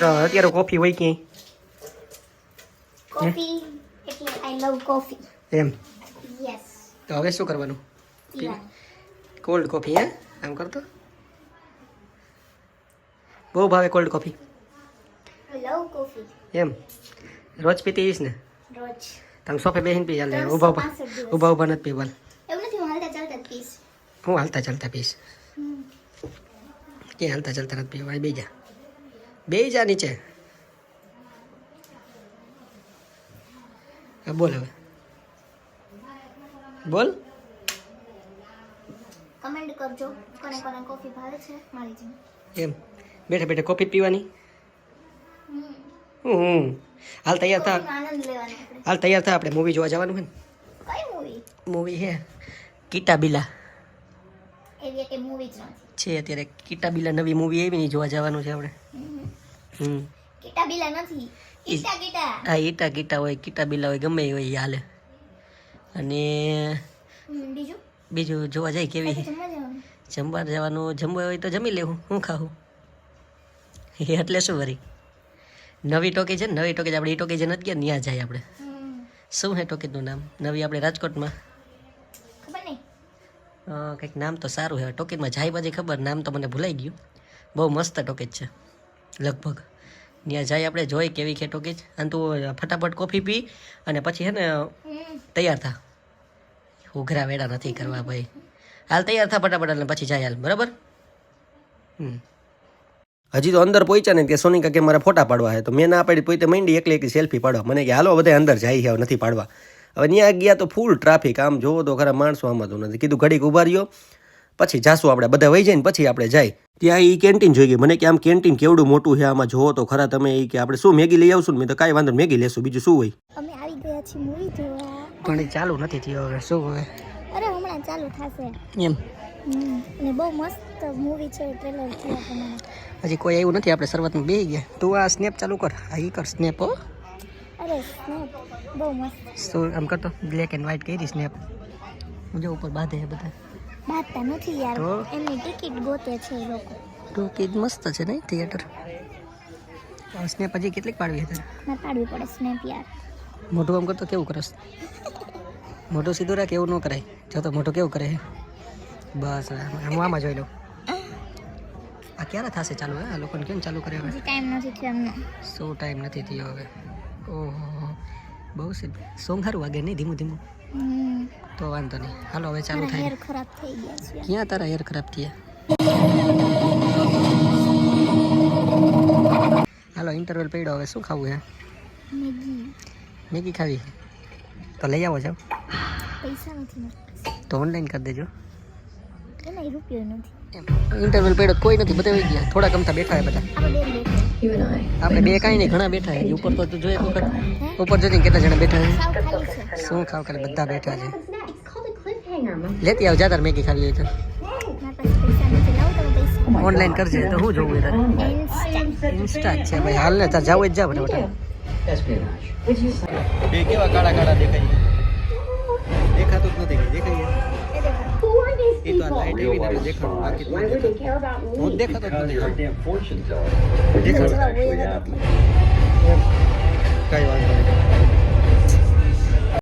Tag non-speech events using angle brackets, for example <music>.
અત્યારે કોફી હોય ક્યાંય કોફી એટલે આઈ લવ કોફી એમ યસ તો હવે શું કરવાનું કોલ્ડ કોફી હે આમ કરતો બહુ ભાવે કોલ્ડ કોફી લવ કોફી એમ રોજ પીતી હઈશ ને રોજ તમે સોફે બેહીને પી ચાલે ઊભા ઊભા ઊભા નથી પીવાલ એવું નથી હું હાલતા ચાલતા પીશ હું હાલતા ચાલતા પીશ ક્યાં કે હાલતા ચાલતા નથી પીવા બીજા બે જા નીચે. હા, બોલ હવે. બોલ. કમેન્ટ કરજો. કોને કોને કોફી ભાવે છે મારી જેમ. એમ. બેઠા બેઠા કોફી પીવાની? હમ. હાલ તૈયાર થા. હાલ તૈયાર થા આપણે. મૂવી જોવા જવાનું છે ને? કઈ મૂવી મૂવી છે. કીટા બિલા. એવી એક મૂવી છે અત્યારે કીટા બિલા નવી મૂવી એવી નહીં જોવા જવાનું છે આપણે. કીટા બીલા નથી. કીટા કીટા આ ઈટા કીટા હોય કીટા બિલા હોય ગમે હોય હાલે. અને બીજું? બીજું જોવા જાય કેવી જમવા જવાનું. જમવા હોય તો જમી લેવું હું ખાવું <laughs> એટલે શું વરી? નવી ટોકી છે ને નવી ટોકી આપણે એ ટોકી જે નથી ગયા ત્યાં જાય આપણે. શું હે ટોકીનું નામ? નવી આપણે રાજકોટમાં. કંઈક નામ તો સારું હે ટોકીમાં જાય પછી ખબર નામ તો મને ભૂલાઈ ગયું. બહુ મસ્ત ટોકીજ છે લગભગ. ત્યાં જઈ આપણે, જોઈ કેવી છે. ટોકીજ અને તું ફટાફટ કોફી પી અને પછી છે ને, તૈયાર થા. ઉઘરા વેડા નથી કરવા ભાઈ. હાલ તૈયાર થા ફટાફટ અને પછી જાય હાલ, બરાબર? હજી તો અંદર પહોંચ્યા ને ત્યાં સોનિકા કે મારા ફોટા પાડવા છે તો મેં ના પાડી પોતે માંડી એકલી એકલી સેલ્ફી પાડવા. મને કે હાલો બધા અંદર જાય છે નથી પાડવા. હવે ત્યાં ગયા તો ફૂલ ટ્રાફિક આમ જોવો તો ખરા માણસો આમાં તો નથી. કીધું ઘડીક ઊભા રહ્યો. પછી જાશું આપણે બધા વહી જાય ને પછી આપણે જાય. ત્યાં એ કેન્ટીન જોઈ ગઈ. મને કે આમ કેન્ટીન કેવડું મોટું છે આમાં? જોવો તો ખરા તમે એ કે આપણે શું મેગી લઈ આવશું ને? મેં તો કાંઈ વાંધો મેગી લેશું. બીજું શું હોય? અમે આવી ગયા છીએ મૂવી જોવા. પણ ચાલુ નથી થયો હવે. શું હવે? અરે હમણાં ચાલુ થશે. એમ. અને બહુ મસ્ત મૂવી છે ટ્રેલર થયા પ્રમાણે હજી કોઈ આવ્યું નથી? આપણે શરૂઆતમાં બેસી ગયા. તું આ સ્નેપ ચાલુ કર. આ એ કર સ્નેપ હો. અરે સ્નેપ બહુ મસ્ત. શું આમ કરતો? બ્લેક એન્ડ વ્હાઈટ કરી સ્નેપ જો ઉપર બાંધે બધા. બાતતા નથી યાર. તો? એમની ટિકિટ ગોતે છે એ લોકો. તો કે મસ્ત છે નહીં થિયેટર સ્નેપ હજી કેટલીક પાડવી હતી? ના પાડવી પડે સ્નેપ યાર. મોટું આમ કરતો કેવું કરસ મોટો સીધું રાખ એવું ન કરાય. જો તો મોટું કેવું કરે? બસ હવે હું આમાં જોઈ લઉં આ ક્યારે થશે ચાલુ હે? આ લોકોને કેમ ચાલુ કરે હવે? હજી ટાઈમ નથી થયો એમનો ટાઈમ નથી થયો હવે? ઓહો બહુ સીધું સોંગ સારું વાગે નહીં ધીમું ધીમું? હમ. તો વાંધો નહીં. હાલો હવે ચાલુ મારા થાય. હેર ખરાબ થઈ ગયા છે. ક્યાં તારા હેર ખરાબ થયા? હાલો ઇન્ટરવલ પડ્યો. હવે શું ખાવું હે? મેગી. મેગી ખાવી? તો લઈ આવો જાવ પૈસા નથી મારા તો ઓનલાઈન કરી દેજો. એના રૂપિયો નથી. ઇન્ટરવલ પડ્યો તો કોઈ નથી બધા વહી ગયા. થોડા ગમતા બેઠા હે બધા. આપણે બે કાંઈ નહીં ઘણા બેઠા છે. ઉપર તો જોઈએ વખત. ઉપર જોઈને કેટલા જણા બેઠા છે? ખાલી શું ખાવ ખાલી? બધા બેઠા છે. લેતી આવ જા તાર મેગી ખાવી હોય તો. ઓનલાઈન કરજે તો હું જોવું તારે? ઇન્સ્ટા ઇન્સ્ટા છે ભાઈ. હાલ ને તાર જાવ જ જા બટા બે કેવા કાળા કાળા દેખાય એવી ને દેખાડું બાકી તો નથી દેખાતું. હું દેખાતો જ નથી દેખાડું એમ. વાંધો નહીં